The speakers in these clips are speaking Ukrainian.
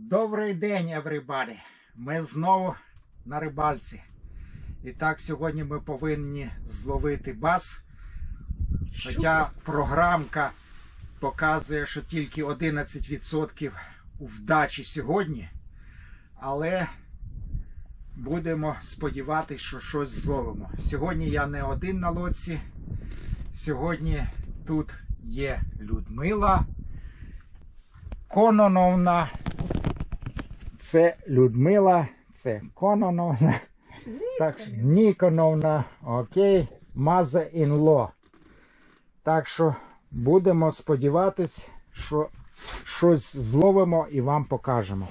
Добрий день, everybody! Ми знову на рибальці. І так, сьогодні ми повинні зловити бас. Хоча програмка показує, що тільки 11% у вдачі сьогодні. Але будемо сподіватися, що щось зловимо. Сьогодні я не один на лодці. Сьогодні тут є Людмила Кононовна. Це Людмила, це Кононовна. Так, Ніконовна, окей, маза інло. Так що будемо сподіватись, що щось зловимо і вам покажемо.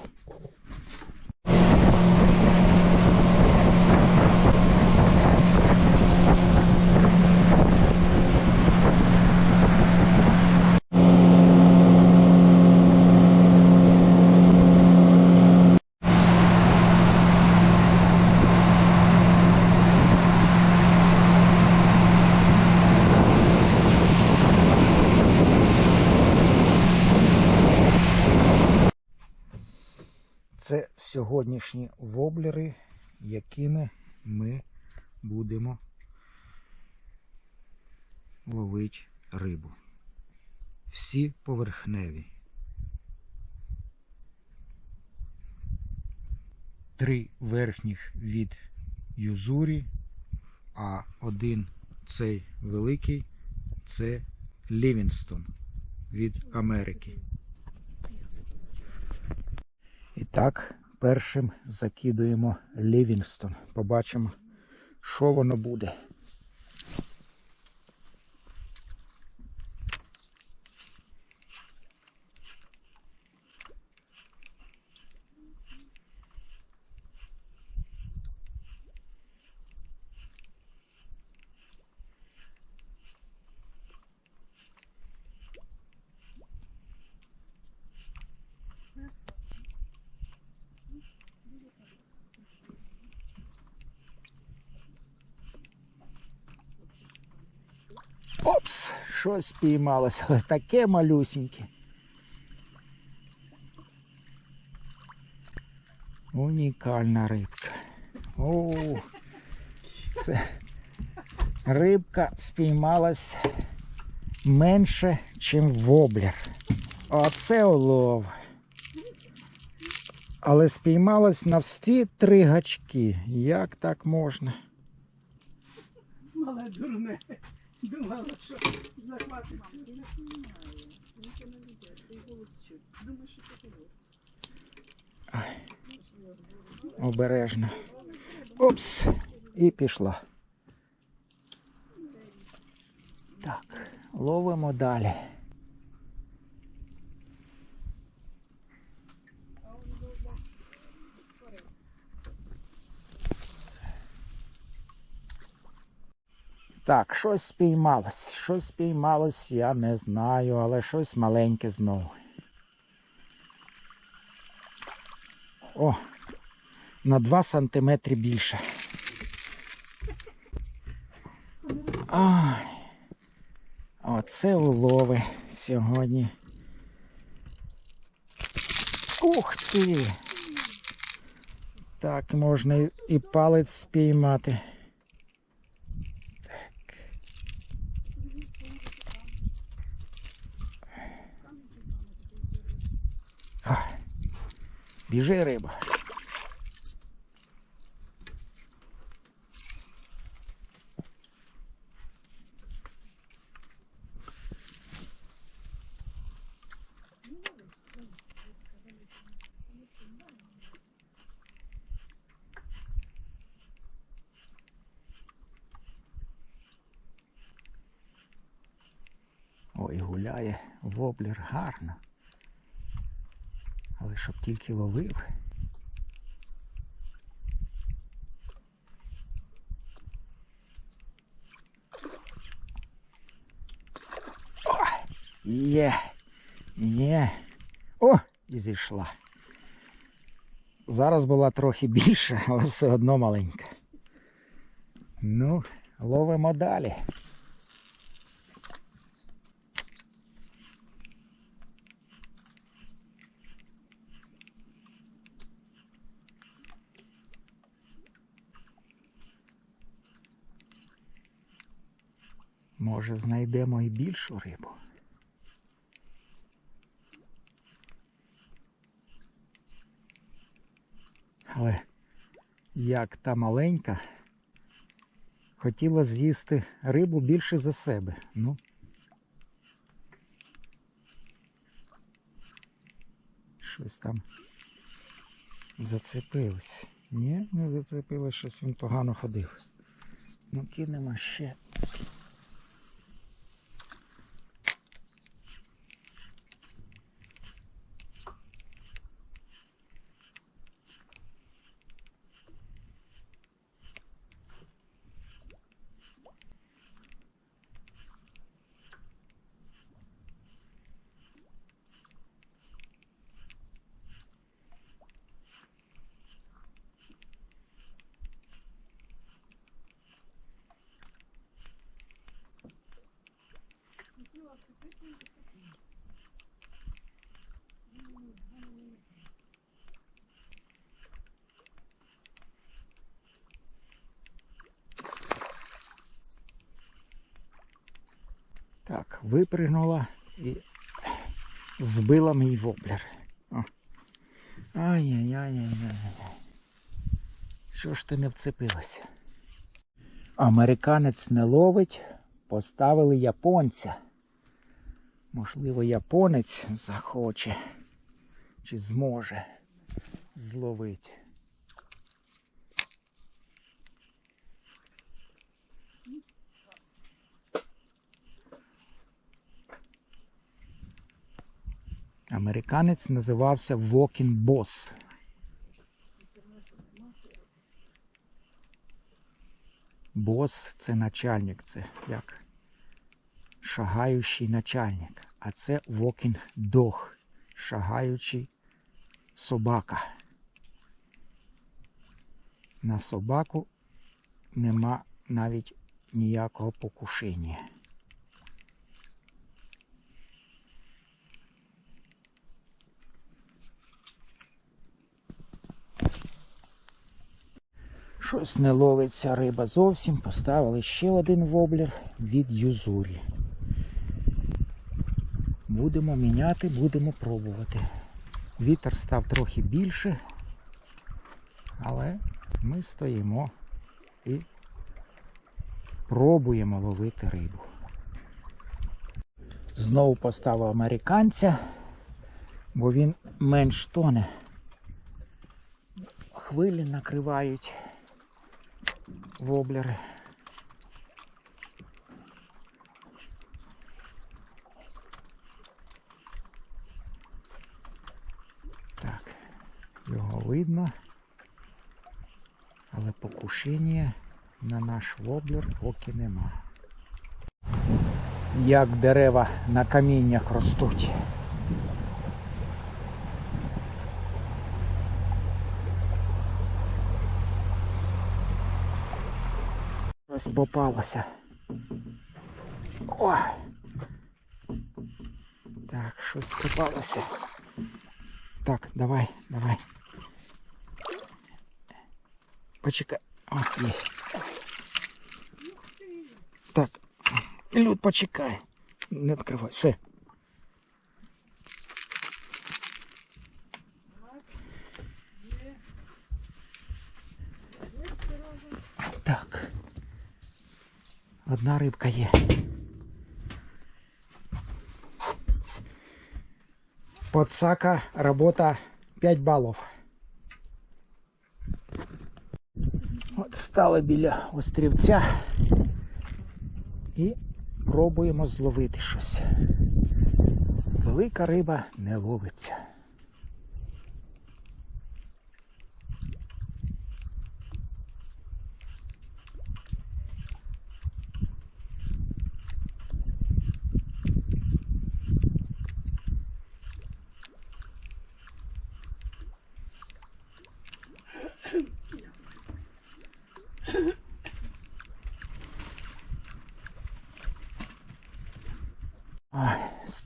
Це сьогоднішні воблери, якими ми будемо ловити рибу. Всі поверхневі. Три верхніх від юзурі, а один цей великий це Лівінстон від Америки. Так, першим закидуємо Лівінгстон. Побачимо, що воно буде. Опс, щось спіймалося, але таке малюсіньке. Унікальна рибка. О, це рибка спіймалась менше, ніж воблер. Оце улов. Але спіймалась на всі три гачки. Як так можна? Мале дурне. Думала, що захватить. Обережно. Опс. І пішла. Так, ловимо далі. Так, щось спіймалось. Щось спіймалось, я не знаю, але щось маленьке знову. О, на 2 сантиметри більше. Ай. Оце улови сьогодні. Ух ти! Так, можна і- палець спіймати. Біжи риба. Ой, гуляє воблер гарно. Але щоб тільки ловив. О, є, є. О, і зійшла. Зараз була трохи більша, але все одно маленька. Ну, ловимо далі. Може, знайдемо і більшу рибу. Але як та маленька хотіла з'їсти рибу більше за себе. Ну. Щось там зацепилось. Ні, не зацепилось, щось він погано ходив. Ну, кинемо ще. Так, випригнула і збила мій воблер. Ай-яй-яй-яй-яй. Що ж ти не вцепилася? Американець не ловить, поставили японця. Можливо, японець захоче чи зможе зловити. Американець називався Walking Boss. Бос це начальник, це як шагаючий начальник. А це Walking Dog, шагаючий собака. На собаку нема навіть ніякого покушення. Щось не ловиться риба зовсім. Поставили ще один воблер від юзурі. Будемо міняти, будемо пробувати. Вітер став трохи більше, але ми стоїмо і пробуємо ловити рибу. Знову поставив американця, бо він менш тоне. Хвилі накривають воблери. Так, його видно, але покушення на наш воблер поки нема. Як дерева на каміннях ростуть. Щось попалося. О! Так, щось попалося. Так, давай, давай. Почекай. О, є. Так. Люд, почекай. Не відкривай. Все. Так. Одна рибка є. Подсака, робота 5 балів. Стали біля острівця і пробуємо зловити щось. Велика риба не ловиться.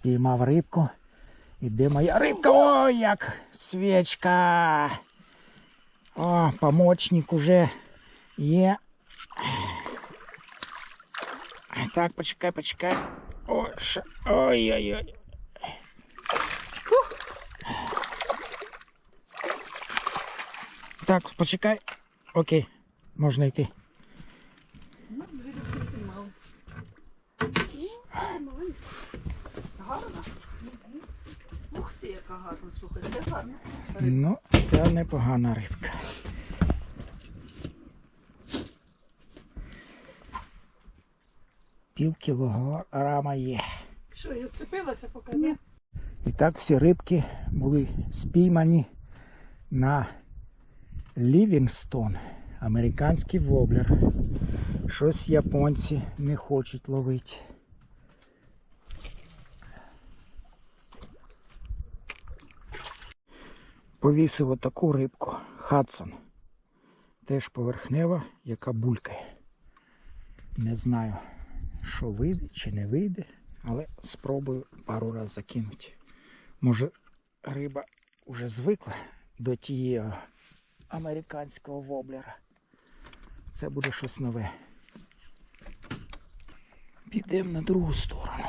спіймав рибку. І де моя рибка? Ой, як свічка. О, помічник уже є. Так, почекай, почекай. О, ша... Ой-ой-ой. Так, почекай. Окей, можна йти. Ну, дві Гарна, слухай, це гарна. Ну, це непогана рибка. Пів кілограма є. Що, я вцепилася, поки ні? І так всі рибки були спіймані на Лівінгстон, американський воблер. Щось японці не хочуть ловити. Повісив отаку рибку Хадсон. Теж поверхнева, яка булькає. Не знаю, що вийде чи не вийде, але спробую пару разів закинути. Може, риба вже звикла до тієї американського воблера. Це буде щось нове. Підемо на другу сторону.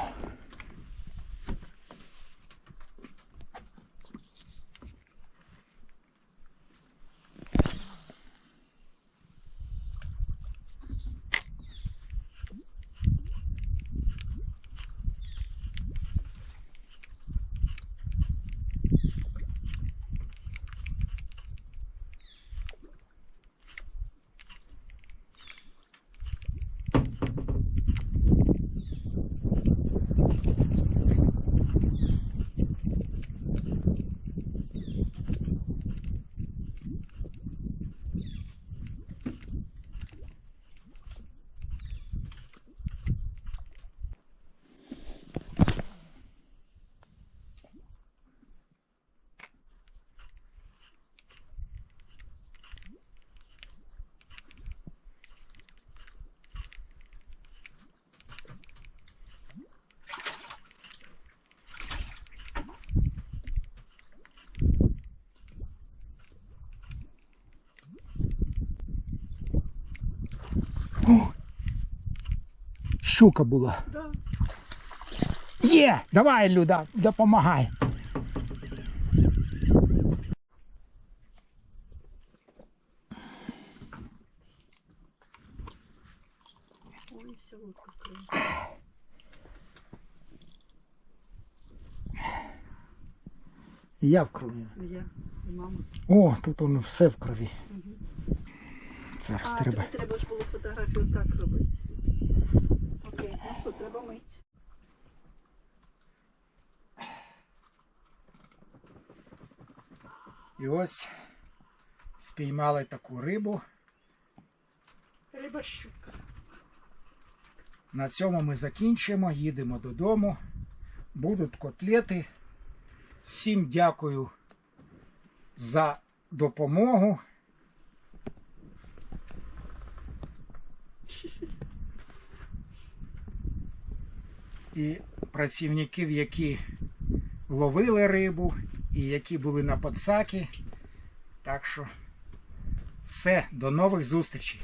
О! Щука була. Да. Є! Давай, Люда, допомагай. Ой, вся лодка вкрита. Я в крові. Я і мама. О, тут воно все в крові. Мгм. Зараз А, треба. тобі треба ж було фотографію так робити. Окей, ну що, треба мити. І ось спіймали таку рибу. Риба щука. На цьому ми закінчимо, їдемо додому. Будуть котлети. Всім дякую за допомогу. І працівників, які ловили рибу і які були на подсакі. Так що все, до нових зустрічей.